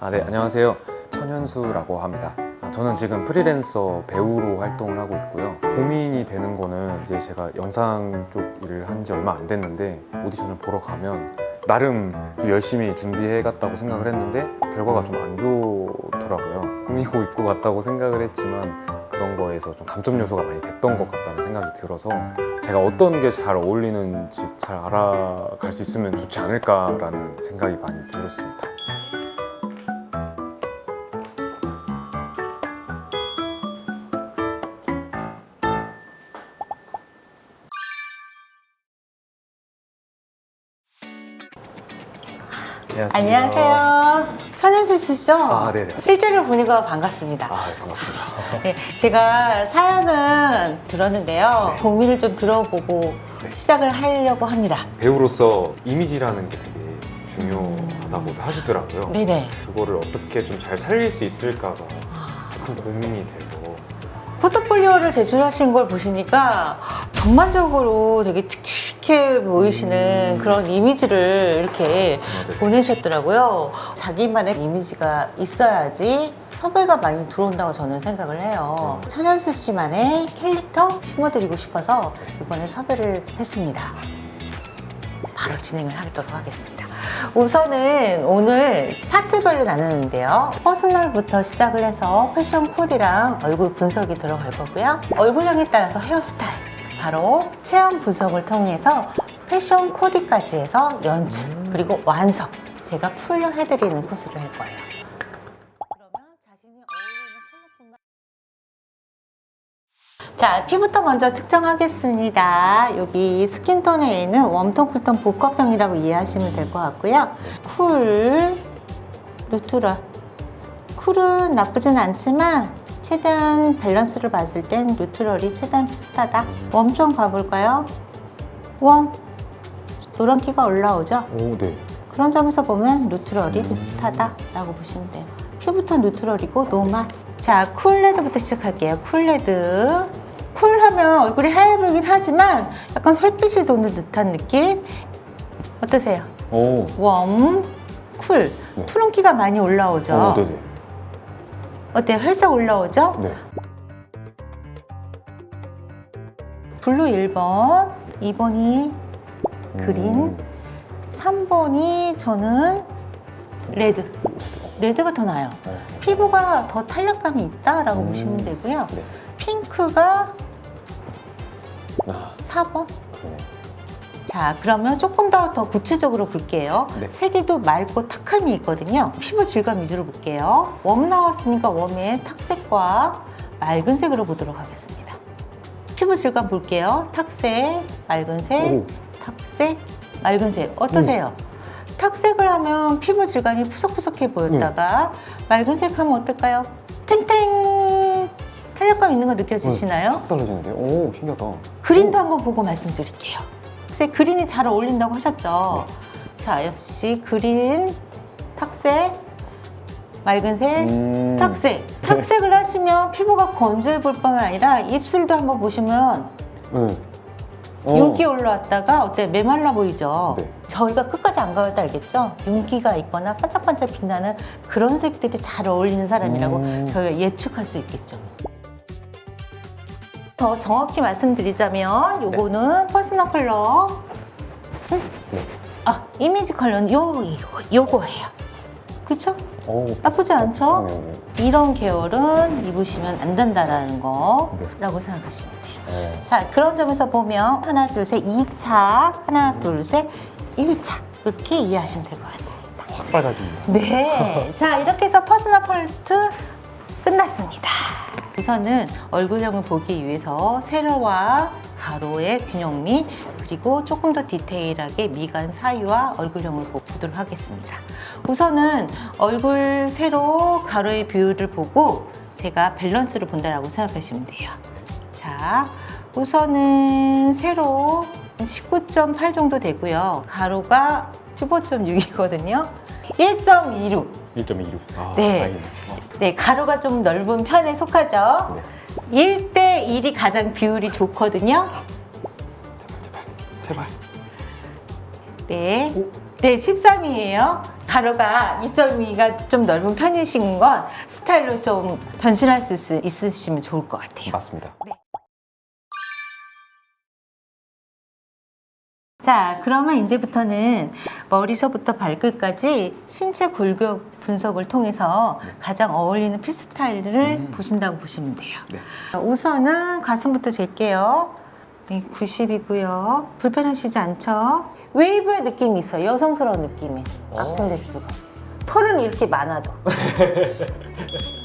아, 네, 안녕하세요. 천현수라고 합니다. 아, 저는 지금 프리랜서 배우로 활동을 하고 있고요. 고민이 되는 거는 이제 제가 영상 쪽 일을 한 지 얼마 안 됐는데 오디션을 보러 가면 나름 좀 열심히 준비해 갔다고 생각을 했는데 결과가 좀 안 좋더라고요. 꾸미고 입고 갔다고 생각을 했지만 그런 거에서 좀 감점 요소가 많이 됐던 것 같다는 생각이 들어서 제가 어떤 게 잘 어울리는지 잘 알아갈 수 있으면 좋지 않을까라는 생각이 많이 들었습니다. 안녕하세요. 천연수 씨죠? 아, 네네. 실제로 보니까 반갑습니다. 아, 네, 반갑습니다. 네, 제가 사연은 들었는데요. 네. 고민을 좀 들어보고 네. 시작을 하려고 합니다. 배우로서 이미지라는 게 되게 중요하다고 하시더라고요. 네네. 그거를 어떻게 좀 잘 살릴 수 있을까가 아, 큰 고민이 돼서 포트폴리오를 제출하신 걸 보시니까 전반적으로 되게 칙칙해 보이시는 음. 그런 이미지를 이렇게. 보내셨더라고요. 자기만의 이미지가 있어야지 섭외가 많이 들어온다고 저는 생각을 해요. 천연수 씨만의 캐릭터 심어드리고 싶어서 이번에 섭외를 했습니다. 바로 진행을 하도록 하겠습니다. 우선은 오늘 파트별로 나누는데요. 퍼스널부터 시작을 해서 패션 코디랑 얼굴 분석이 들어갈 거고요. 얼굴형에 따라서 헤어스타일, 바로 체형 분석을 통해서 패션 코디까지 해서 연출, 그리고 완성. 제가 풀려 해드리는 코스를 할 거예요. 자, 피부터 먼저 측정하겠습니다. 여기 스킨톤에 있는 웜톤, 쿨톤 복합형이라고 이해하시면 될 것 같고요. 쿨, 누트럴. 쿨은 나쁘진 않지만 최대한 밸런스를 봤을 땐 누트럴이 최대한 비슷하다. 웜 좀 가볼까요? 웜. 노란기가 올라오죠? 오, 네. 그런 점에서 보면 누트럴이 비슷하다라고 보시면 돼요. 피부터 누트럴이고 노말. 자, 쿨레드부터 시작할게요. 쿨레드. 쿨하면 얼굴이 하얘 보이긴 하지만 약간 햇빛이 도는 듯한 느낌. 어떠세요? 오, 웜, 쿨. 네. 푸른기가 많이 올라오죠. 오, 네네. 어때요? 혈색 올라오죠? 네. 블루 1번, 2번이 그린. 음, 3번이 저는 레드. 레드가 더 나아요. 어, 피부가 더 탄력감이 있다라고 음. 보시면 되고요. 네. 핑크가 아, 4번. 그러네. 자, 그러면 조금 더, 더 구체적으로 볼게요. 네. 색이도 맑고 탁함이 있거든요. 피부 질감 위주로 볼게요. 웜 나왔으니까 웜의 탁색과 맑은 색으로 보도록 하겠습니다. 피부 질감 볼게요. 탁색, 맑은 색, 오, 탁색, 맑은 색. 어떠세요? 탁색을 하면 피부 질감이 푸석푸석해 보였다가 맑은 색 하면 어떨까요? 탱탱! 탄력감 있는 거 느껴지시나요? 딱 떨어지는데? 오, 신기하다. 그린도 한번 보고 말씀드릴게요. 글쎄 그린이 잘 어울린다고 하셨죠? 자, 역시 그린, 탁색, 맑은 색, 음, 탁색. 탁색을 하시면 피부가 건조해 볼 뿐만 아니라 입술도 한번 보시면 네. 어, 윤기 올라왔다가 어때 메말라 보이죠? 네. 저희가 끝까지 안 가봐도 알겠죠? 윤기가 있거나 반짝반짝 빛나는 그런 색들이 잘 어울리는 사람이라고 음. 저희가 예측할 수 있겠죠. 더 정확히 말씀드리자면 요거는 퍼스널 컬러 응? 네. 아 이미지 컬러는 요, 이거, 요거예요 그쵸? 오, 나쁘지 않죠? 네, 네. 이런 계열은 입으시면 안 된다라는 거라고 생각하시면 돼요 네. 자, 그런 점에서 보면 하나, 둘, 셋, 2차, 하나, 둘, 셋, 1차 이렇게 이해하시면 될 것 같습니다. 확 빨라집니다. 네. 자, 이렇게 해서 퍼스널 폴트 끝났습니다. 우선은 얼굴형을 보기 위해서 세로와 가로의 균형미 그리고 조금 더 디테일하게 미간 사이와 얼굴형을 보도록 하겠습니다. 우선은 얼굴 세로 가로의 비율을 보고 제가 밸런스를 본다라고 생각하시면 돼요. 자, 우선은 세로 19.8 정도 되고요. 가로가 15.6이거든요. 1.26. 1.26. 아, 네. 다행이네. 어, 네, 가로가 좀 넓은 편에 속하죠. 네. 1대 1대 1이 가장 비율이 좋거든요. 제발. 네. 네, 13이에요. 가로가 2.2가 좀 넓은 편이신 건 스타일로 좀 변신할 수 있으시면 좋을 것 같아요. 맞습니다. 자, 그러면 이제부터는 머리서부터 발끝까지 신체 골격 분석을 통해서 가장 어울리는 핏 스타일을 음. 보신다고 보시면 돼요. 네. 우선은 가슴부터 잴게요. 네, 90이고요. 불편하시지 않죠? 웨이브의 느낌이 있어요. 여성스러운 느낌이. 오. 아킬레스가. 털은 이렇게 많아도.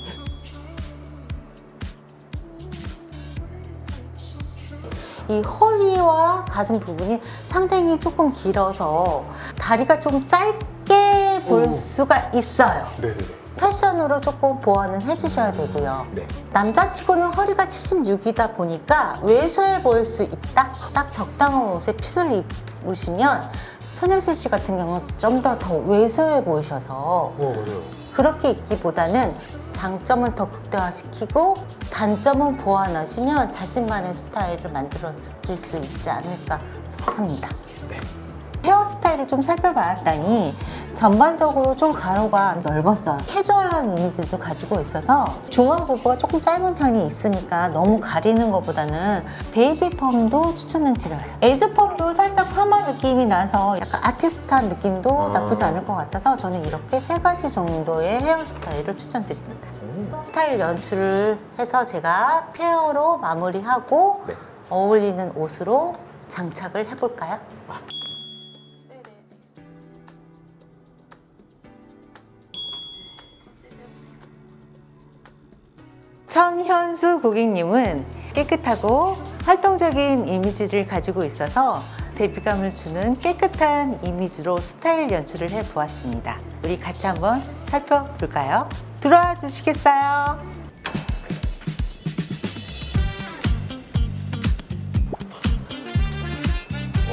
이 허리와 가슴 부분이 상당히 조금 길어서 다리가 좀 짧게 볼 오. 수가 있어요. 네네네. 패션으로 조금 보완을 해주셔야 되고요. 네. 남자치고는 허리가 76이다 보니까 왜소해 보일 수 있다. 딱 적당한 옷에 핏을 입으시면 손혜수 씨 같은 경우는 좀 더 더 왜소해 보이셔서 오 맞아요. 그렇게 입기보다는 장점은 더 극대화시키고 단점은 보완하시면 자신만의 스타일을 만들어 줄 수 있지 않을까 합니다. 네. 헤어스타일을 좀 살펴봤더니 전반적으로 좀 가로가 넓었어요. 캐주얼한 이미지도 가지고 있어서 중앙 부부가 조금 짧은 편이 있으니까 너무 가리는 것보다는 베이비 펌도 추천을 드려요. 에이즈 펌도 살짝 파마 느낌이 나서 약간 아티스트한 느낌도 아. 나쁘지 않을 것 같아서 저는 이렇게 세 가지 정도의 헤어스타일을 추천드립니다. 스타일 연출을 해서 제가 페어로 마무리하고 네. 어울리는 옷으로 장착을 해볼까요? 천현수 고객님은 깨끗하고 활동적인 이미지를 가지고 있어서 대비감을 주는 깨끗한 이미지로 스타일 연출을 해 보았습니다. 우리 같이 한번 살펴볼까요? 들어와 주시겠어요?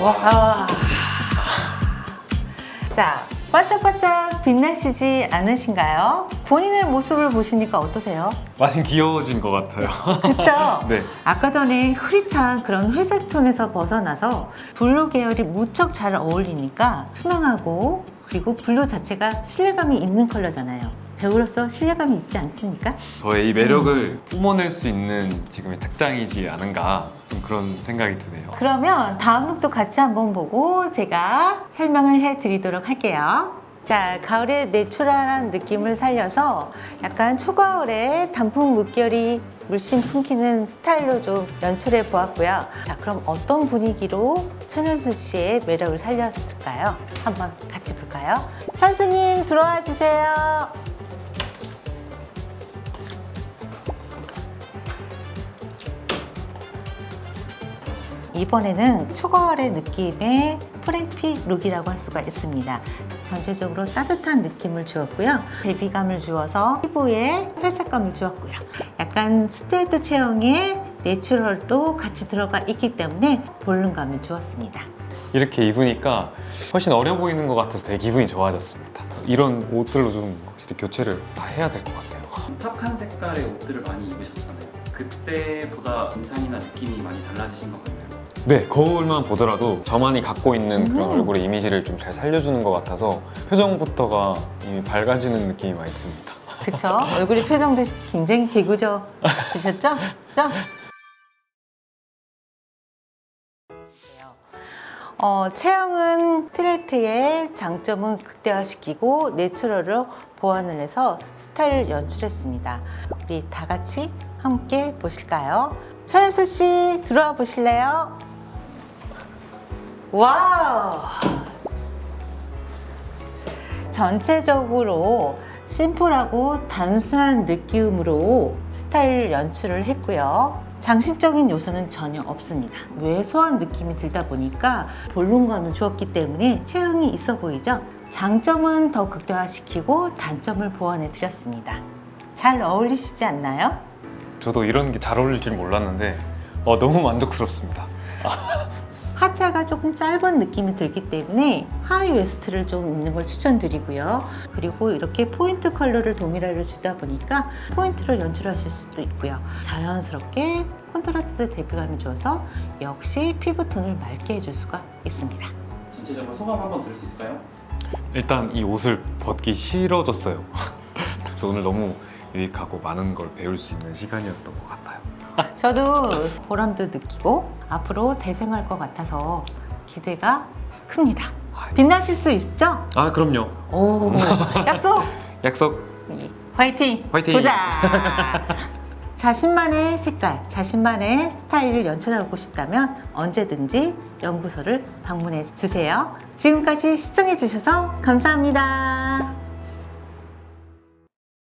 와. 자, 반짝반짝 빛나시지 않으신가요? 본인의 모습을 보시니까 어떠세요? 많이 귀여워진 것 같아요. 그쵸? 네. 아까 전에 흐릿한 그런 회색 톤에서 벗어나서 블루 계열이 무척 잘 어울리니까 투명하고 그리고 블루 자체가 신뢰감이 있는 컬러잖아요. 배우로서 신뢰감이 있지 않습니까? 저의 이 매력을 뿜어낼 수 있는 지금의 특장이지 않은가 좀 그런 생각이 드네요. 그러면 다음 룩도 같이 한번 보고 제가 설명을 해 드리도록 할게요. 자, 가을의 내추럴한 느낌을 살려서 약간 초가을에 단풍 물결이 물씬 풍기는 스타일로 좀 연출해 보았고요. 자, 그럼 어떤 분위기로 천현수 씨의 매력을 살렸을까요? 한번 같이 볼까요? 현수님 들어와 주세요. 이번에는 초가을의 느낌의 프레피 룩이라고 할 수가 있습니다. 전체적으로 따뜻한 느낌을 주었고요. 대비감을 주어서 피부에 회색감을 주었고요. 약간 스트레이트 체형의 내추럴도 같이 들어가 있기 때문에 볼륨감을 주었습니다. 이렇게 입으니까 훨씬 어려 보이는 것 같아서 되게 기분이 좋아졌습니다. 이런 옷들로 좀 확실히 교체를 다 해야 될 것 같아요. 탁한 색깔의 옷들을 많이 입으셨잖아요. 그때보다 인상이나 느낌이 많이 달라지신 것 같나요? 네, 거울만 보더라도 저만이 갖고 있는 그런 음. 얼굴의 이미지를 좀 잘 살려주는 것 같아서 표정부터가 이미 밝아지는 느낌이 많이 듭니다. 그쵸? 얼굴의 표정도 굉장히 개구져지셨죠? 죠? 어, 체형은 스트레이트의 장점은 극대화시키고 내추럴로 보완을 해서 스타일을 연출했습니다. 우리 다 같이 함께 보실까요? 천현수 씨 들어와 보실래요? 와우! 전체적으로 심플하고 단순한 느낌으로 스타일 연출을 했고요. 장신적인 요소는 전혀 없습니다. 왜소한 느낌이 들다 보니까 볼륨감을 주었기 때문에 체형이 있어 보이죠? 장점은 더 극대화시키고 단점을 보완해 드렸습니다. 잘 어울리시지 않나요? 저도 이런 게 잘 어울릴 줄 몰랐는데 어, 너무 만족스럽습니다. 하체가 조금 짧은 느낌이 들기 때문에 하이 웨스트를 좀 입는 걸 추천드리고요. 그리고 이렇게 포인트 컬러를 동일하게 주다 보니까 포인트를 연출하실 수도 있고요. 자연스럽게 콘트라스트 대비감을 줘서 역시 피부톤을 맑게 해줄 수가 있습니다. 전체적으로 소감 한번 들을 수 있을까요? 일단 이 옷을 벗기 싫어졌어요. 그래서 오늘 너무 유익하고 많은 걸 배울 수 있는 시간이었던 것 같아요. 저도 보람도 느끼고 앞으로 대생할 것 같아서 기대가 큽니다. 빛나실 수 있죠? 아 그럼요. 오, 약속! 약속. 화이팅! 화이팅! 보자! 자신만의 색깔, 자신만의 스타일을 연출하고 싶다면 언제든지 연구소를 방문해 주세요. 지금까지 시청해 주셔서 감사합니다.